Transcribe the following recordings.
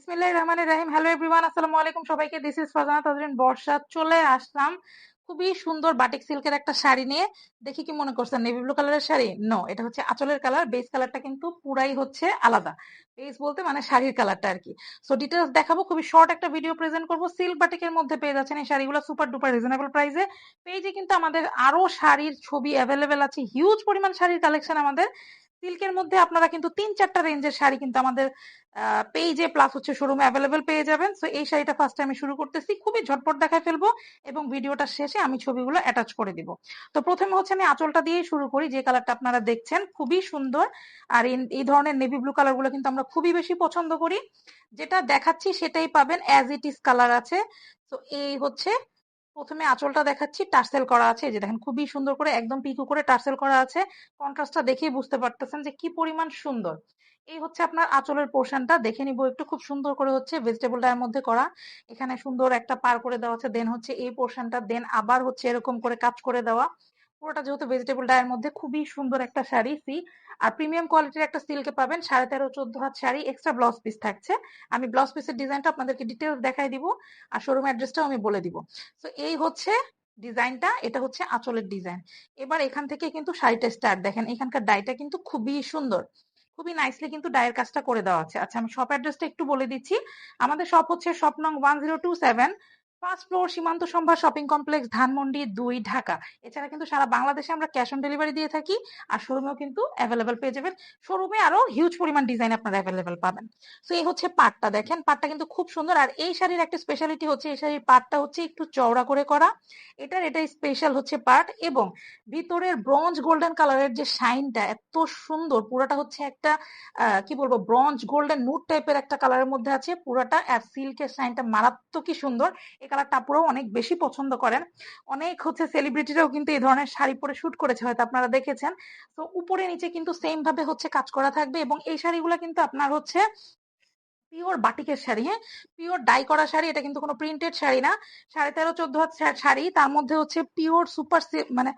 বিসমিল্লাহির রহমানির রহিম। Hello everyone আসসালামু আলাইকুম সবাইকে। দিস ইজ তাজরিন বর্ষা চলে আসলাম খুবই সুন্দর বাটিক সিল্কের একটা শাড়ি নিয়ে। দেখি কি মনে করছেন নেভি ব্লু কালারের শাড়ি? নো এটা হচ্ছে কালার বেস কালারটা কিন্তু পুরাই হচ্ছে আলাদা। বেস বলতে মানে শাড়ির কালারটা আর কি। সো ডিটেলস দেখাবো। খুবই শর্ট একটা ভিডিও প্রেজেন্ট করব। সিল্ক বাটিকের মধ্যে পেয়ে যাচ্ছেন এই শাড়িগুলো সুপার ডুপার রিজনেবল প্রাইসে পেজে কিন্তু আমাদের আরও শাড়ির ছবি অ্যাভেলেবেল আছে। হিউজ পরিমাণ শাড়ির কালেকশন আমাদের। সিল্কের মধ্যে আপনারা কিন্তু তিন চারটা রেঞ্জের শাড়ি কিন্তু আমাদের পেজে প্লাস হচ্ছে শোরুমে অ্যাভেলেবেল পেয়ে যাবেন। সো এই শাড়িটা ফার্স্ট আমি শুরু করতেছি। খুবই ঝটপট দেখায় ফেলব এবং ভিডিওটা শেষে আমি ছবিগুলো অ্যাটাচ করে দিব। তো প্রথমে হচ্ছে আমি আঁচলটা দিয়েই শুরু করি। যে কালারটা আপনারা দেখছেন খুবই সুন্দর। আর এই ধরনের নেভি ব্লু কালারগুলো কিন্তু আমরা খুবই বেশি পছন্দ করি। যেটা দেখাচ্ছি সেটাই পাবেন অ্যাজ ইট ইজ কালার আছে। তো এই হচ্ছে প্রথমে আঁচলটা দেখাচ্ছি, টার্সেল করা আছে। যে দেখেন, খুবই সুন্দর করে, একদম পিকু করে টার্সেল করা আছে। কন্ট্রাস্টটা দেখেই বুঝতে পারতেছেন যে কি পরিমাণ সুন্দর। এই হচ্ছে আপনার আঁচলের পোর্শনটা। দেখে নিব একটু, খুব সুন্দর করে হচ্ছে ভেজিটেবল ডায়ের মধ্যে করা। এখানে সুন্দর একটা পার করে দেওয়া আছে দেন হচ্ছে এই পোর্শনটা দেন আবার হচ্ছে এরকম করে কাজ করে দেওয়া। পুরোটা যেহেতু ভেজিটেবল ডায়ের মধ্যে খুবই সুন্দর একটা শাড়ি সি আর প্রিমিয়াম কোয়ালিটির একটা সিল্কে পাবেন, সাড়ে তেরো, চোদ্দ হাত শাড়ি এক্সট্রা ব্লাউজ পিস থাকছে। আমি ব্লাউজ পিসের ডিজাইনটা আপনাদেরকে ডিটেলস দেখাই দিব, আর শোরুম অ্যাড্রেসটাও আমি বলে দিব। তো এই হচ্ছে ডিজাইনটা এটা হচ্ছে আঁচলের ডিজাইন এবার এখান থেকে কিন্তু শাড়িটা স্টার্ট দেখেন, এখানকার ডাইটা কিন্তু খুবই সুন্দর। খুবই নাইসলি কিন্তু ডায়ের কাজটা করে দেওয়া আছে। আচ্ছা আমি শপ অ্যাড্রেসটা একটু বলে দিচ্ছি। আমাদের শপ হচ্ছে শপ নং one zero two seven first floor Simanta Sambhar shopping complex Dhanmondi দুই, ঢাকা। এছাড়া কিন্তু সারা বাংলাদেশে আমরা ক্যাশ অন ডেলিভারি দিয়ে থাকি আর শোরুমেও কিন্তু অ্যাভেলেবেল পেয়ে যাবেন। শোরুমে আরও হিউজ পরিমাণ ডিজাইন আপনারা অ্যাভেলেবেল পাবেন। তো এই হচ্ছে পাটটা দেখেন। পাটটা কিন্তু খুব সুন্দর। আর এই শাড়ির একটা স্পেশালিটি হচ্ছে, এই শাড়ির পাটটা হচ্ছে একটু চওড়া করে করা। এটার এটাই স্পেশাল হচ্ছে পাট এবং ভিতরের ব্রঞ্জ গোল্ডেন কালারের যে শাইনটা এত সুন্দর, পুরোটা হচ্ছে একটা কি বলব ব্রঞ্জ গোল্ডেন নুট টাইপের একটা কালারের মধ্যে আছে। পুরোটা আর সিল্কের শাইনটা মারাত্মকই সুন্দর। কালারটা আপুরাও অনেক বেশি পছন্দ করেন। অনেক হচ্ছে সেলিব্রিটিরাও কিন্তু এই ধরনের শাড়ি পরে শুট করেছে, হয়তো আপনারা দেখেছেন। তো উপরে নিচে কিন্তু সেম ভাবে হচ্ছে কাজ করা থাকবে এবং এই শাড়িগুলো কিন্তু আপনার হচ্ছে পিওর বাটিকের শাড়ি হ্যাঁ? পিওর ডাই করা শাড়ি, এটা কিন্তু কোনো প্রিন্টেড শাড়ি না। সাড়ে তেরো চোদ্দ হাত শাড়ি, তার মধ্যে হচ্ছে পিওর সুপার মানে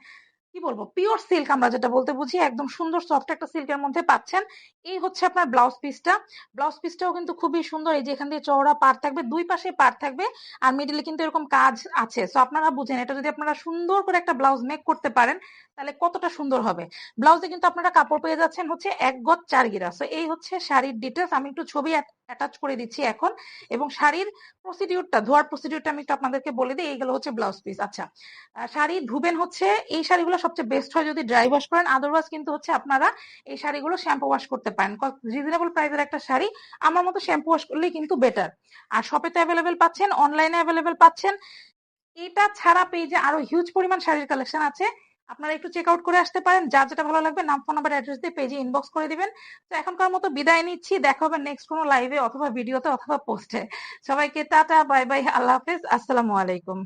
কি বলব? পিওর সিল্ক আমরা যেটা বলতে বুঝি, একদম সুন্দর সফট একটা সিল্কের মধ্যে পাচ্ছেন। এই হচ্ছে আপনার ব্লাউজ পিসটা ব্লাউজ পিসটাও কিন্তু খুবই সুন্দর। এই যে এখান দিয়ে চওড়া পার থাকবে, দুই পাশে পার থাকবে আর মিডিলে কিন্তু এরকম কাজ আছে। সো আপনারা বুঝেন, এটা যদি আপনারা সুন্দর করে একটা ব্লাউজ মেক করতে পারেন, তাহলে কতটা সুন্দর হবে। ব্লাউজে কিন্তু আপনারা কাপড় পেয়ে যাচ্ছেন হচ্ছে এক গজ চার গিরা। সো এই হচ্ছে শাড়ির ডিটেলস আমি একটু ছবি অ্যাটাচ করে দিচ্ছি এখন। এবং শাড়ির প্রসিডিউরটা ধোয়ার প্রসিডিউরটা আমি একটু আপনাদেরকে বলে দিই, এইগুলো হচ্ছে ব্লাউজ পিস আচ্ছা শাড়ি ধুবেন হচ্ছে, এই শাড়িগুলো সবচেয়ে বেস্ট হয় যদি ড্রাই ওয়াশ করেন। আদারওয়াইজ কিন্তু হচ্ছে আপনারা এই শাড়িগুলো শ্যাম্পু ওয়াশ করতে পারেন। রিজনেবল প্রাইসের একটা শাড়ি, আমার মতো শ্যাম্পু ওয়াশ করলেই কিন্তু বেটার আর শপে তো অ্যাভেলেবেল পাচ্ছেন অনলাইনে অ্যাভেলেবেল পাচ্ছেন। এটা ছাড়া পেজে আরও হিউজ পরিমাণ শাড়ির কালেকশন আছে। আপনারা একটু চেক আউট করে আসতে পারেন। যার যেটা ভালো লাগবে, নাম ফোন নাম্বার অ্যাড্রেস দিয়ে পেজে ইনবক্স করে দিবেন। তো এখনকার মতো বিদায় নিচ্ছি। দেখা হবে নেক্সট কোনো লাইভে অথবা ভিডিওতে অথবা পোস্টে সবাইকে টাটা বাই বাই আল্লাহ হাফিজ। আসসালামু আলাইকুম।